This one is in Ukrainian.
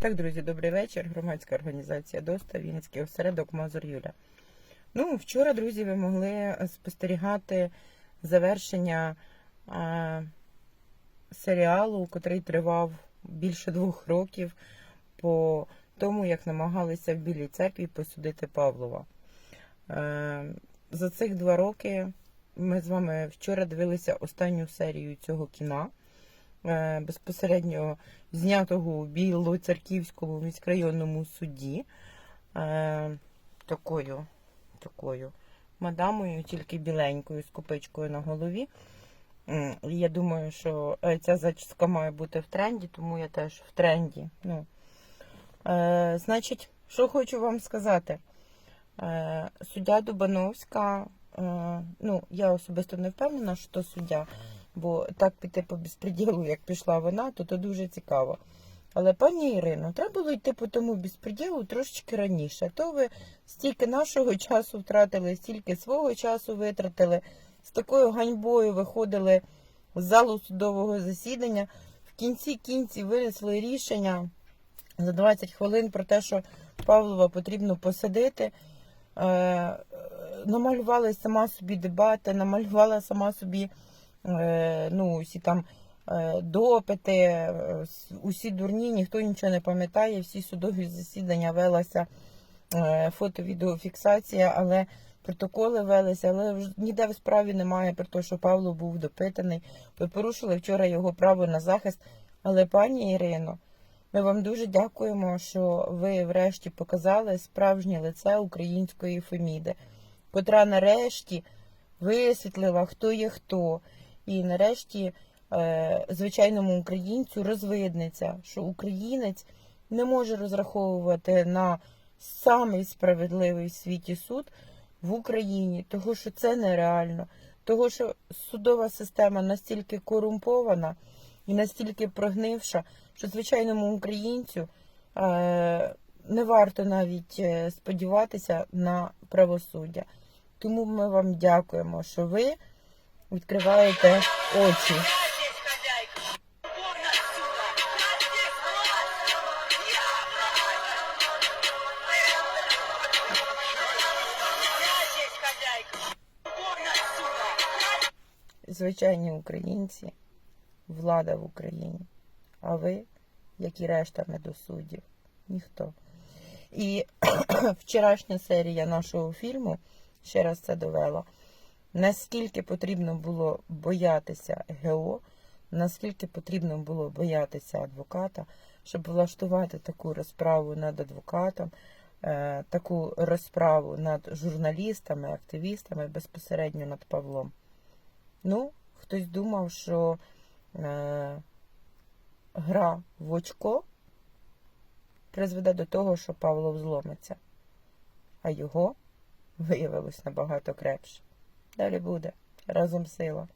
Так, друзі, добрий вечір. Громадська організація ДОСТА, Вінницький осередок Мазур Юля. Ну, вчора, друзі, ви могли спостерігати завершення а, серіалу, котрий тривав більше двох років по тому, як намагалися в Білій церкві посудити Павлова. Е, за цих два роки ми з вами вчора дивилися останню серію цього кіна. Е, безпосередньо знятого у Білоцерківському міськрайонному суді е, такою, такою мадамою, тільки біленькою, з копичкою на голові. Я думаю, що е, ця зачіска має бути в тренді, тому я теж в тренді. Ну, е, значить, що хочу вам сказати. Е, суддя Дубановська, е, ну, я особисто не впевнена, що суддя, бо так піти по безпреділу, як пішла вона, то то дуже цікаво. Але пані Ірино, треба було йти по тому безпреділу трошечки раніше. То ви стільки нашого часу втратили, стільки свого часу витратили, з такою ганьбою виходили з залу судового засідання. В кінці кінці винесли рішення за 20 хвилин про те, що Павлова потрібно посадити. Е, намалювала сама собі дебати, намалювала сама собі е, ну, усі там е, допити, е, усі дурні, ніхто нічого не пам'ятає, всі судові засідання велася е, фото-відеофіксація, але протоколи велися, але ніде в справі немає про те, що Павло був допитаний. Ви порушили вчора його право на захист. Але пані Ірино, ми вам дуже дякуємо, що ви врешті показали справжнє лице української Феміди, котра нарешті висвітлила, хто є хто. І нарешті е, звичайному українцю розвиднеться, що українець не може розраховувати на самий справедливий в світі суд в Україні, того що це нереально, того що судова система настільки корумпована і настільки прогнивша, що звичайному українцю е, не варто навіть е, сподіватися на правосуддя. Тому ми вам дякуємо, що ви відкриваєте очі. Звичайні українці, влада в Україні. А ви, як і решта недосуддів, ніхто. І вчорашня серія нашого фільму ще раз це довела. Наскільки потрібно було боятися ГО, наскільки потрібно було боятися адвоката, щоб влаштувати таку розправу над адвокатом, е, таку розправу над журналістами, активістами, безпосередньо над Павлом. Ну, хтось думав, що е, гра в очко призведе до того, що Павло взломиться, а його виявилось набагато крепше. Далі буде разом сила.